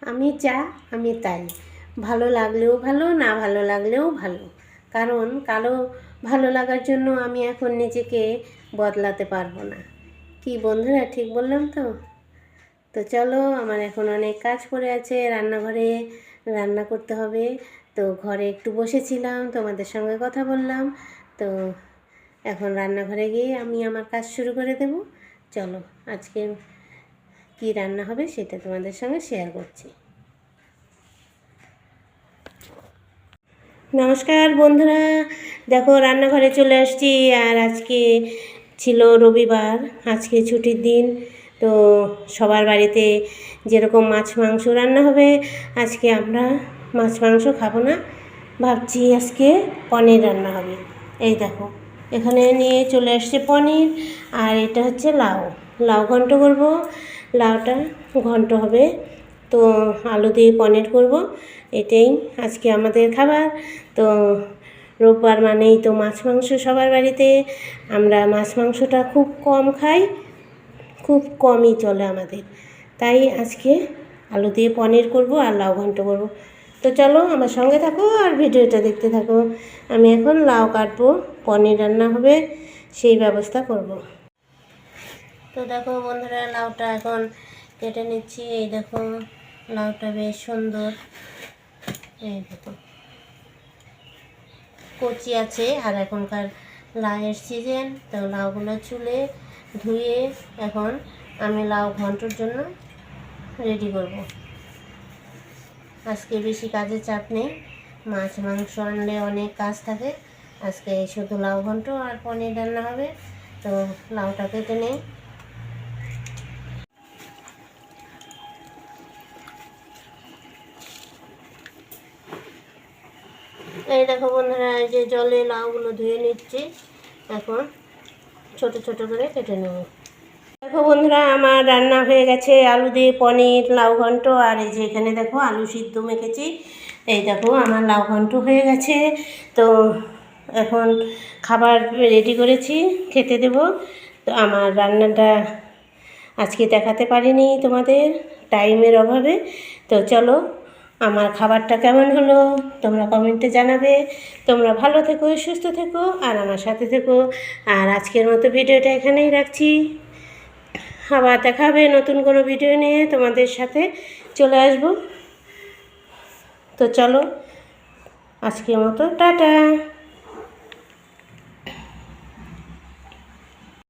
আমি যা, আমি তাই। ভালো লাগলেও ভালো, না ভালো লাগলেও ভালো। কারণ কারও ভালো লাগার জন্য আমি এখন নিজেকে বদলাতে পারব না। কি বন্ধুরা, ঠিক বললাম তো? তো চলো, আমার এখন অনেক কাজ পড়ে আছে, রান্নাঘরে রান্না করতে হবে। তো ঘরে একটু বসেছিলাম, তোমাদের সঙ্গে কথা বললাম। তো এখন রান্নাঘরে গিয়ে আমি আমার কাজ শুরু করে দেব। চলো আজকে কি রান্না হবে সেটা তোমাদের সঙ্গে শেয়ার করছি। নমস্কার বন্ধুরা, দেখো রান্নাঘরে চলে আসছি আর আজকে ছিল রবিবার, আজকে ছুটির দিন, তো সবার বাড়িতে যেরকম মাছ মাংস রান্না হবে, আজকে আমরা মাছ মাংস খাব না, ভাবছি আজকে পনির রান্না হবে। এই দেখো, এখানে নিয়ে চলে আসছে পনির আর এটা হচ্ছে লাউ। লাউ ঘন্ট করব লাউটা ঘন্ট হবে। তো আলু দিয়ে পনির করব। এটাই আজকে আমাদের খাবার। তো রোববার মানেই তো মাছ মাংস সবার বাড়িতে। আমরা মাছ মাংসটা খুব কম খাই, খুব কমই চলে আমাদের। তাই আজকে আলু দিয়ে পনির করব আর লাউ ঘন্ট করব। তো চলো আমার সঙ্গে থাকো আর ভিডিওটা দেখতে থাকো। আমি এখন লাউ কাটবো, পনির রান্না হবে, সেই ব্যবস্থা করব। তো দেখো বন্ধুরা, লাউটা এখন কেটে নিচ্ছি। এই দেখো, লাউটা বেশ সুন্দর। এই দেখো, কচি আছে আর এখনকার লাউয়ের সিজন তো লাউগুলো চুলে ধুয়ে এখন আমি লাউ ঘন্টর জন্য রেডি করব। আজকে বেশি কাজের চাপ নেই, মাছ মাংস আনলে অনেক কাজ থাকে। আজকে শুধু লাউ ঘন্ট আর পনির রান্না হবে, তো লাউটা কেটে নেই। এই দেখো বন্ধুরা, এই যে জলে লাউগুলো ধুয়ে নিচ্ছি। এখন ছোট ছোট করে কেটে নেব। দেখো বন্ধুরা, আমার রান্না হয়ে গেছে। আলু দিয়ে পনির, লাউ ঘন্ট, আর এই যে এখানে দেখো আলু সিদ্ধ মেখেছি। এই দেখো, আমার লাউ ঘন্ট হয়ে গেছে। তো এখন খাবার রেডি করেছি, খেতে দেব। তো আমার রান্নাটা আজকে দেখাতে পারিনি তোমাদের, টাইমের অভাবে। তো চলো আমার খাবারটা কেমন হলো? তোমরা কমেন্টে জানাবে। তোমরা ভালো থেকো, সুস্থ থেকো, আর আমার সাথে থেকো। আর আজকের মতো ভিডিওটা এখানেই রাখছি। আবার দেখা হবে নতুন কোনো ভিডিও নিয়ে তোমাদের সাথে চলে আসব। তো চলো, আজকের মতো, টাটা।